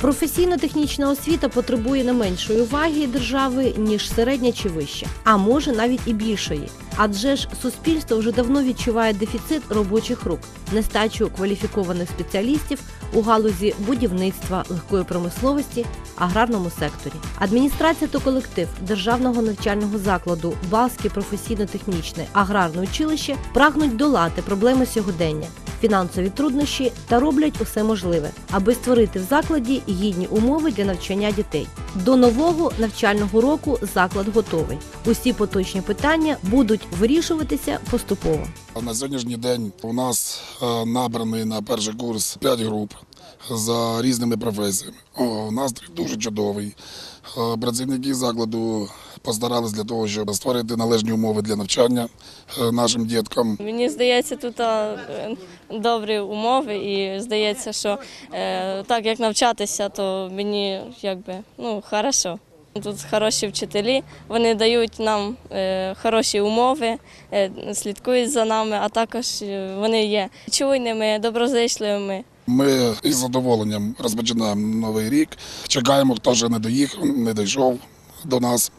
Професійно-технічна освіта потребує не меншої уваги держави, ніж середня чи вища, а може навіть і більшої. Адже ж суспільство вже давно відчуває дефіцит робочих рук, нестачу кваліфікованих спеціалістів у галузі будівництва, легкої промисловості, аграрному секторі. Адміністрація та колектив державного навчального закладу Балське професійно-технічне аграрне училище прагнуть долати проблеми сьогодення, фінансові труднощі та роблять усе можливе, аби створити в закладі гідні умови для навчання дітей. До нового навчального року заклад готовий. Усі поточні питання будуть вирішуватися поступово. На сьогоднішній день у нас е, набраний на перший курс 5 груп за різними професіями. О, настрій дуже чудовий. Е, Працівники закладу постарались для того, щоб створити належні умови для навчання е, нашим діткам. Мені здається, тут добрі умови, і здається, що е, так як навчатися, то мені якби ну хорошо. Тут хороші вчителі, вони дають нам хороші умови, слідкують за нами, а також вони є чуйними, доброзичливими. Ми із задоволенням розпочинаємо новий рік. Чекаємо, хто ще не доїхав, не дійшов до нас.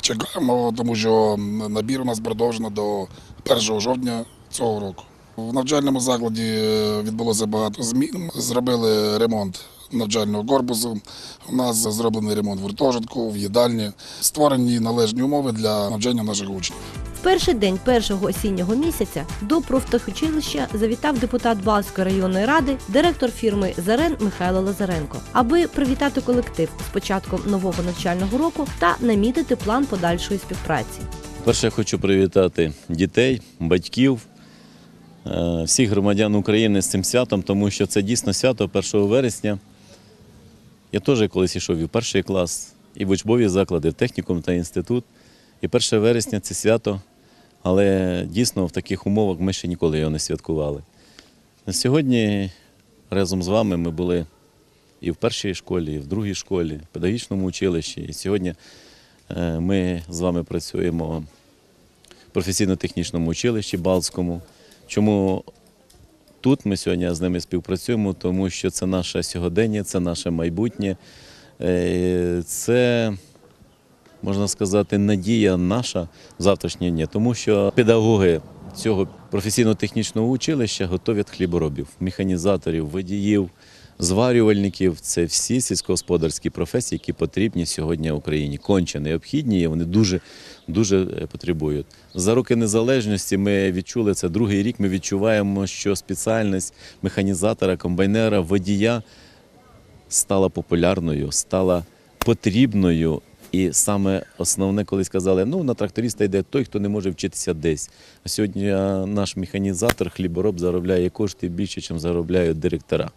Чекаємо, тому що набір у нас продовжено до 1 жовтня цього року. В навчальному закладі е, відбулося багато змін. Зробили ремонт навчального корпусу. У нас зроблений ремонт в гуртожитку, в їдальні. Створені належні умови для навчання наших учнів. Перший день першого осіннього місяця до профтехучилища завітав депутат Балської районної ради, директор фірми Зарен Михайло Лазаренко, аби привітати колектив з початком нового навчального року та намітити план подальшої співпраці. Перше, хочу привітати дітей, батьків, е, всіх громадян України з цим святом, тому що це дійсно свято 1 вересня. Я теж колись йшов і в перший клас, і в учбові заклади, в технікум та інститут. І 1 вересня це свято, але дійсно в таких умовах ми ще ніколи його не святкували. Сьогодні разом з вами ми були і в першій школі, і в другій школі, в педагогічному училищі. І сьогодні е, ми з вами працюємо в професійно-технічному училищі Балтському. Чому тут ми сьогодні з ними співпрацюємо? Тому що це наше сьогодення, це наше майбутнє, Е, це, можна сказати, надія наша завтрашнє дня, тому що педагоги цього професійно-технічного училища готовлять хліборобів, механізаторів, водіїв, зварювальників. Це всі сільськогосподарські професії, які потрібні сьогодні Україні. Конче необхідні, і вони дуже, дуже е, потребують. За роки незалежності ми відчули це другий рік. Ми відчуваємо, що спеціальність механізатора, комбайнера, водія стала популярною, стала потрібною. І саме основне, коли сказали, ну на тракториста йде той, хто не може вчитися десь. А сьогодні наш механізатор, хлібороб заробляє кошти більше, ніж заробляють директора.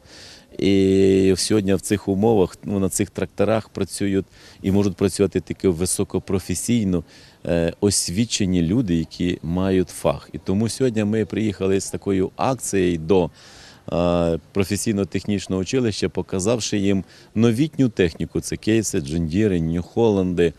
І сьогодні в цих умовах, ну, на цих тракторах працюють і можуть працювати тільки високопрофесійно е, освічені люди, які мають фах. І тому сьогодні ми приїхали з такою акцією до професійно-технічного училища, показавши їм новітню техніку. Це кейси, джендіри, нью-холланди,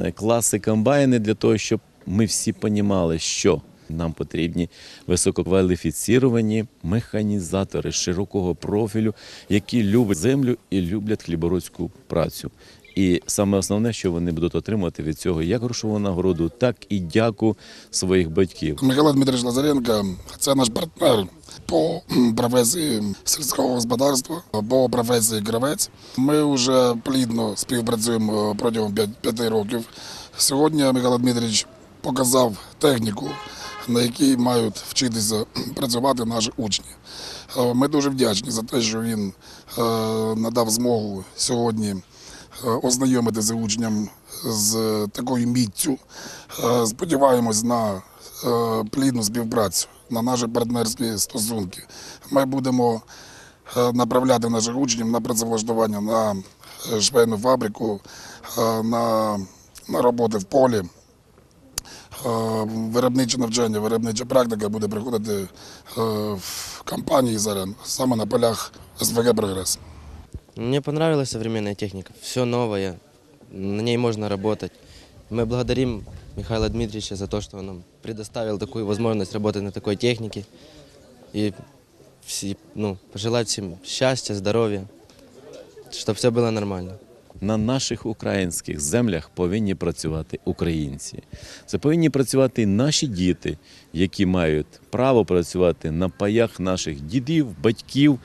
е, класи комбайни для того, щоб ми всі понімали, що нам потрібні висококваліфіціровані механізатори широкого профілю, які люблять землю і люблять хлібородську працю. І саме основне, що вони будуть отримувати від цього як грошову нагороду, так і дяку своїх батьків. Михайло Дмитрович Лазаренко це наш партнер по професії сільського господарства, по професії гравець. Ми вже плідно співпрацюємо протягом п'яти років. Сьогодні Михайло Дмитрович показав техніку, на якій мають вчитися працювати наші учні. Е, Ми дуже вдячні за те, що він е, надав змогу сьогодні е, ознайомитися учням з такою міттю. Е, Сподіваємось на е, плідну співпрацю, на наші партнерські стосунки. Ми будемо е, направляти наших учнів на працевлаштування на е, швейну фабрику, е, на, на роботи в полі. Е, Виробниче навчання, виробнича практика буде приходити е, в компанії зараз, саме на полях СВГ «Прогрес». Мне понравилась современная техника, все новое, на ней можно работать. Мы благодарим Михаила Дмитриевича за то, что он нам предоставил такую возможность работать на такой технике. И все, ну, пожелать всем счастья, здоровья. чтобы все было нормально. на наших українських землях повинні працювати українці. Це повинні працювати наші діти, які мають право працювати на паях наших дідів, батьків.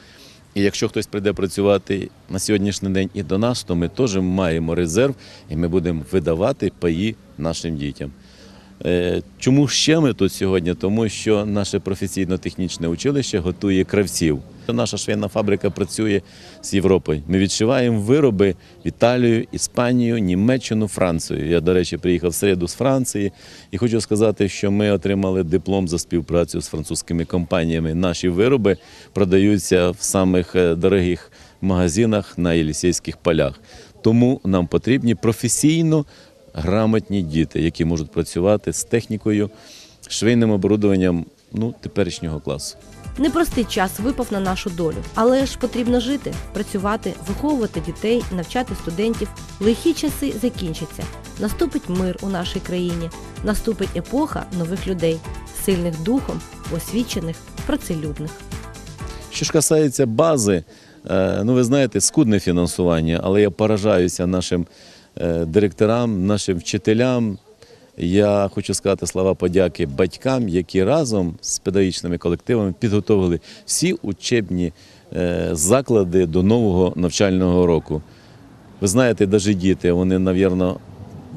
І якщо хтось прийде працювати на сьогоднішній день і до нас, то ми теж маємо резерв і ми будемо видавати паї нашим дітям. Е, Чому ще ми тут сьогодні? Тому що наше професійно-технічне училище готує кравців. Наша швейна фабрика працює з Європою. Ми відшиваємо вироби в Італію, Іспанію, Німеччину, Францію. Я, до речі, приїхав в середу з Франції і хочу сказати, що ми отримали диплом за співпрацю з французькими компаніями. Наші вироби продаються в самих е, дорогих магазинах на Єлісейських полях. Тому нам потрібні професійно грамотні діти, які можуть працювати з технікою, швейним оборудованням ну, теперішнього класу. Непростий час випав на нашу долю, але ж потрібно жити, працювати, виховувати дітей, навчати студентів. Лихі часи закінчаться. Наступить мир у нашій країні, наступить епоха нових людей, сильних духом, освічених, працелюбних. Що ж касається бази, е, ну ви знаєте, скудне фінансування, але я поражаюся нашим е, директорам, нашим вчителям. Я хочу сказати слова подяки батькам, які разом з педагогічними колективами підготовили всі учебні е, заклади до нового навчального року. Ви знаєте, навіть діти, вони, навірно,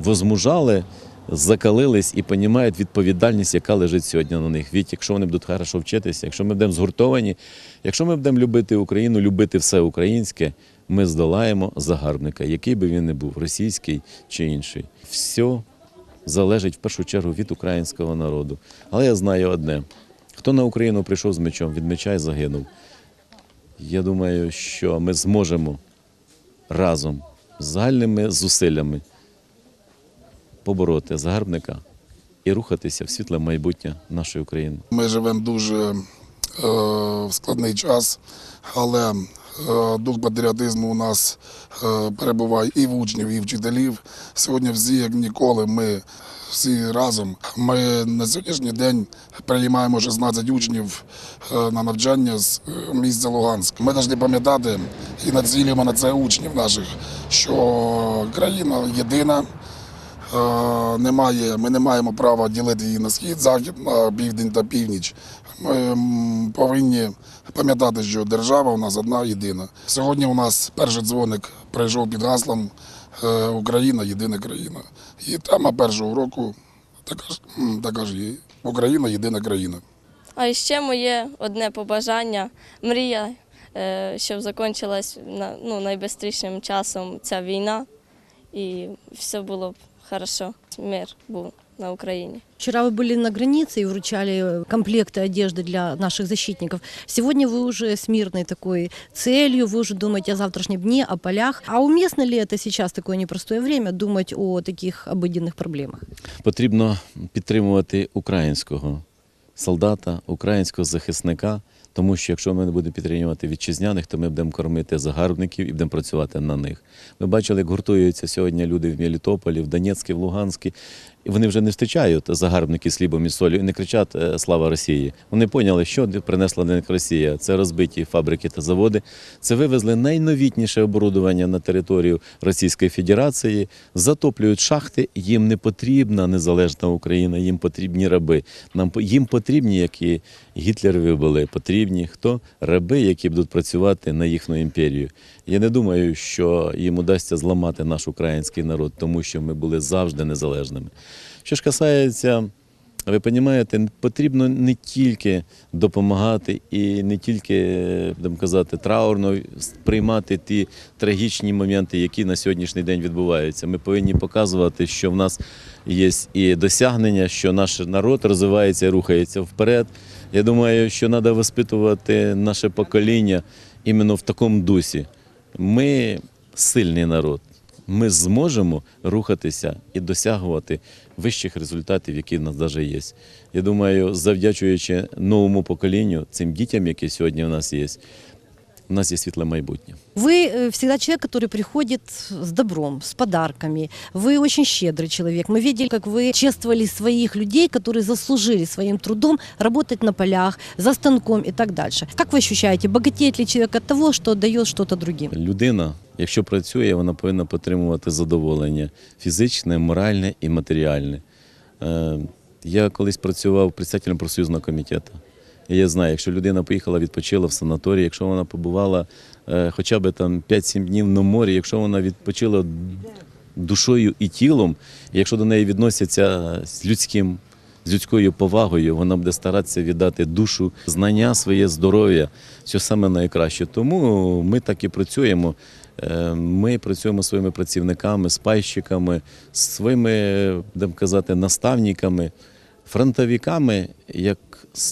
возмужали, закалились і розуміють відповідальність, яка лежить сьогодні на них. Від якщо вони будуть хорошо вчитися, якщо ми будемо згуртовані, якщо ми будемо любити Україну, любити все українське, ми здолаємо загарбника, який би він не був, російський чи інший. Все залежить в першу чергу від українського народу. Але я знаю одне: хто на Україну прийшов з мечом, від меча і загинув. Я думаю, що ми зможемо разом з загальними зусиллями побороти загарбника і рухатися в світле майбутнє нашої України. Ми живемо дуже е, в складний час, але дух патріотизму у нас е, перебуває і в учнів, і вчителів. Сьогодні всі, як ніколи, ми всі разом. Ми на сьогоднішній день приймаємо 16 учнів е, на навчання з е, місця Луганськ. Ми повинні пам'ятати і націлюємо на це учнів наших, що країна єдина. Е, Немає, ми не маємо права ділити її на схід, захід, на південь та північ. Ми повинні пам'ятати, що держава у нас одна єдина. Сьогодні у нас перший дзвоник прийшов під гаслом е, Україна єдина країна. І тема першого року така ж, є. Україна єдина країна. А ще моє одне побажання, мрія, е, щоб закінчилась ну, найбистрішим часом ця війна і все було б хорошо. Мир був на Україні. Вчера вы были на границе и вручали комплекты одежды для наших защитников. Сегодня вы уже с мирной такой целью, вы уже думаете о завтрашнем дне, о полях. А уместно ли это сейчас, такое непростое время, думать о таких обыденных проблемах? Потрібно підтримувати українського солдата, українського захисника, тому що якщо ми не будемо підтримувати вітчизняних, то ми будемо кормити загарбників і будемо працювати на них. Ми бачили, як гуртуються сьогодні люди в Мелітополі, в Донецьку, в Луганську. Вони вже не зустрічають загарбники з хлібом і солью і не кричать е, Слава Росії. Вони поняли, що принесла них Росія. Це розбиті фабрики та заводи. Це вивезли найновітніше оборудовання на територію Російської Федерації, затоплюють шахти. Їм не потрібна незалежна Україна, їм потрібні раби. Нам їм потрібні, які Гітлерові були, потрібні хто раби, які будуть працювати на їхню імперію. Я не думаю, що їм удасться зламати наш український народ, тому що ми були завжди незалежними. Що ж касається, ви розумієте, потрібно не тільки допомагати і не тільки, будемо казати, траурно приймати ті трагічні моменти, які на сьогоднішній день відбуваються. Ми повинні показувати, що в нас є і досягнення, що наш народ розвивається і рухається вперед. Я думаю, що треба воспитувати наше покоління іменно в такому дусі. Ми сильний народ. Ми зможемо рухатися і досягувати вищих результатів, які в нас навіть є. Я думаю, завдячуючи новому поколінню, цим дітям, які сьогодні в нас є, у нас є світле майбутнє. Вы э, всегда человек, который приходит с добром, с подарками. Вы очень щедрый человек. Мы видели, как вы чествовали своих людей, которые заслужили своим трудом работать на полях, за станком и так дальше. Как вы ощущаете, богатеет ли человек от того, что дает что-то другим? Людина, якщо працює, вона повинна отримувати задоволення фізичне, моральне і матеріальне. Е, Я колись працював председателем профсоюзного комітету. Я знаю, якщо людина поїхала, відпочила в санаторії, якщо вона побувала е, хоча б там 5-7 днів на морі, якщо вона відпочила душою і тілом, якщо до неї відносяться з людським, з людською повагою, вона буде старатися віддати душу, знання, своє здоров'я, що саме найкраще. Тому ми так і працюємо. Е, Ми працюємо своїми працівниками, спайщиками, своїми, будемо казати, наставниками, фронтовиками, як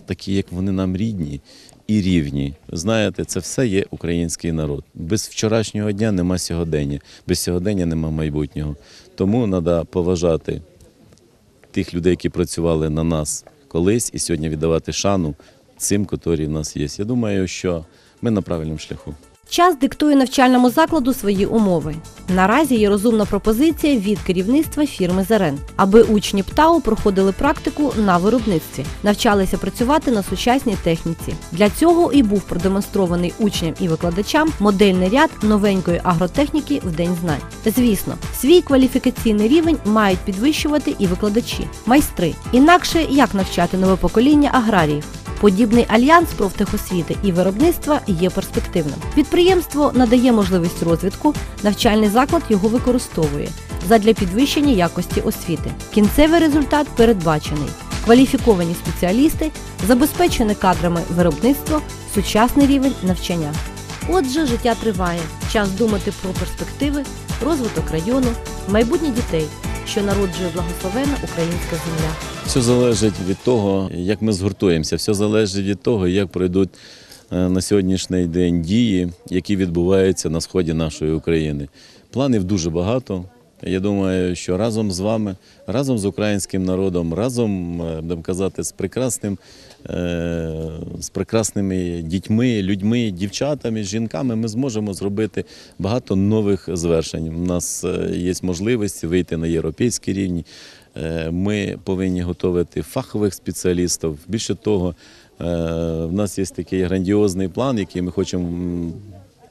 такі, як вони нам рідні і рівні. Знаєте, це все є український народ. Без вчорашнього дня нема сьогодення, без сьогодення нема майбутнього. Тому треба поважати тих людей, які працювали на нас колись, і сьогодні віддавати шану цим, котрі в нас є. Я думаю, що ми на правильному шляху. Час диктує навчальному закладу свої умови. Наразі є розумна пропозиція від керівництва фірми Зарен, аби учні ПТАУ проходили практику на виробництві, навчалися працювати на сучасній техніці. Для цього і був продемонстрований учням і викладачам модельний ряд новенької агротехніки в день знань. Звісно, свій кваліфікаційний рівень мають підвищувати і викладачі, майстри. Інакше як навчати нове покоління аграріїв. Подібний альянс профтехосвіти і виробництва є перспективним. Підприємство надає можливість розвитку, навчальний заклад його використовує задля підвищення якості освіти. Кінцевий результат передбачений: кваліфіковані спеціалісти, забезпечене кадрами виробництво, сучасний рівень навчання. Отже, життя триває. Час думати про перспективи, розвиток району, майбутнє дітей, що народжує благословена українська земля. Все залежить від того, як ми згуртуємося, все залежить від того, як пройдуть е, на сьогоднішній день дії, які відбуваються на сході нашої України. Планів дуже багато. Я думаю, що разом з вами, разом з українським народом, разом е, будемо казати, з прекрасним, е, з прекрасними дітьми, людьми, дівчатами, жінками, ми зможемо зробити багато нових звершень. У нас е, є можливість вийти на європейський рівень. Ми повинні готувати фахових спеціалістів. Більше того, в нас є такий грандіозний план, який ми хочемо м,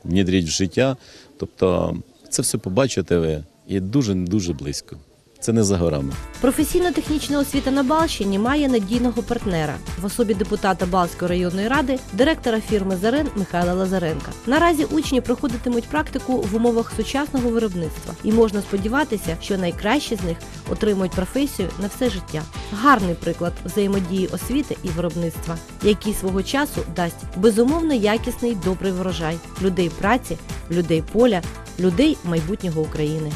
внедрити в життя. Тобто це все побачите ви і дуже-дуже близько. Це не за горами. Професійно-технічна освіта на Балщині має надійного партнера в особі депутата Балської районної ради, директора фірми Зарен Михайла Лазаренка. Наразі учні проходитимуть практику в умовах сучасного виробництва, і можна сподіватися, що найкращі з них отримують професію на все життя. Гарний приклад взаємодії освіти і виробництва, який свого часу дасть безумовно якісний добрий врожай людей праці, людей поля, людей майбутнього України.